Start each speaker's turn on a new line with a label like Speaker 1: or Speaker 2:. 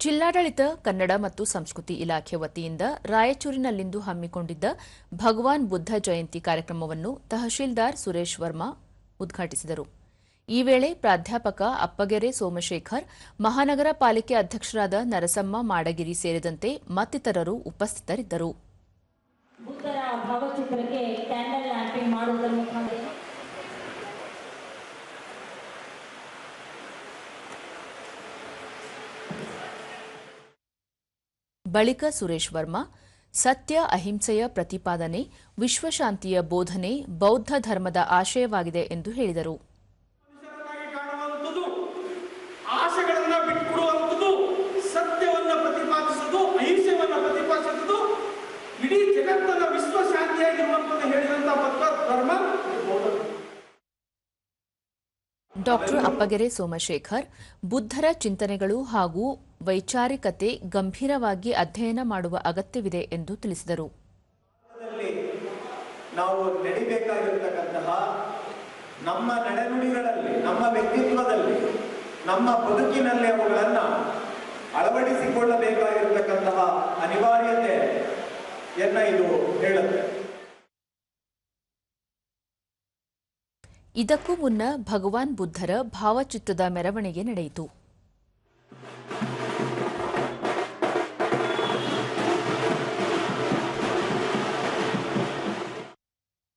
Speaker 1: ಜಿಲ್ಲಾಡಳಿತ, ಕನ್ನಡ ಮತ್ತು ಸಂಸ್ಕೃತಿ ಇಲಾಖೆ ವತಿಯಿಂದ ರಾಯಚೂರಿನಲ್ಲಿಂದು ಹಮ್ಮಿಕೊಂಡಿದ್ದ ಭಗವಾನ್ ಬುದ್ಧ ಜಯಂತಿ ಕಾರ್ಯಕ್ರಮವನ್ನು ತಹಶೀಲ್ದಾರ್ ಸುರೇಶ್ ವರ್ಮಾ ಉದ್ಘಾಟಿಸಿದರು. ಈ ವೇಳೆ ಪ್ರಾಧ್ಯಾಪಕ ಅಪ್ಪಗೆರೆ ಸೋಮಶೇಖರ್, ಮಹಾನಗರ ಪಾಲಿಕೆ ಅಧ್ಯಕ್ಷರಾದ ನರಸಮ್ಮ ಮಾಡಗಿರಿ ಸೇರಿದಂತೆ ಮತ್ತಿತರರು ಉಪಸ್ಥಿತರಿದ್ದರು. ಬಳಿಕ ಸುರೇಶ್ ವರ್ಮಾ ಸತ್ಯ ಅಹಿಂಸೆಯ ಪ್ರತಿಪಾದನೆ ವಿಶ್ವಶಾಂತಿಯ ಬೋಧನೆ ಬೌದ್ಧ ಧರ್ಮದ ಆಶಯವಾಗಿದೆ ಎಂದು ಹೇಳಿದರು. ಡಾಕ್ಟರ್ ಅಪ್ಪಗೆರೆ ಸೋಮಶೇಖರ್ ಬುದ್ಧರ ಚಿಂತನೆಗಳು ಹಾಗೂ ವೈಚಾರಿಕತೆ ಗಂಭೀರವಾಗಿ ಅಧ್ಯಯನ ಮಾಡುವ ಅಗತ್ಯವಿದೆ ಎಂದು ತಿಳಿಸಿದರು.
Speaker 2: ನಾವು ನಡಿಬೇಕಾಗಿರ್ತಕ್ಕಂತಹ ನಮ್ಮ ನಡೆನುಡಿಗಳಲ್ಲಿ ನಮ್ಮ ವ್ಯಕ್ತಿತ್ವದಲ್ಲಿ ನಮ್ಮ ಬದುಕಿನಲ್ಲಿ ಅವುಗಳನ್ನ ಅಳವಡಿಸಿಕೊಳ್ಳಬೇಕಾಗಿರ್ತಕ್ಕಂತಹ ಅನಿವಾರ್ಯತೆಯನ್ನ ಇದು ಹೇಳುತ್ತೆ.
Speaker 1: ಇದಕ್ಕೂ ಮುನ್ನ ಭಗವಾನ್ ಬುದ್ಧರ ಭಾವಚಿತ್ರದ ಮೆರವಣಿಗೆ ನಡೆಯಿತು.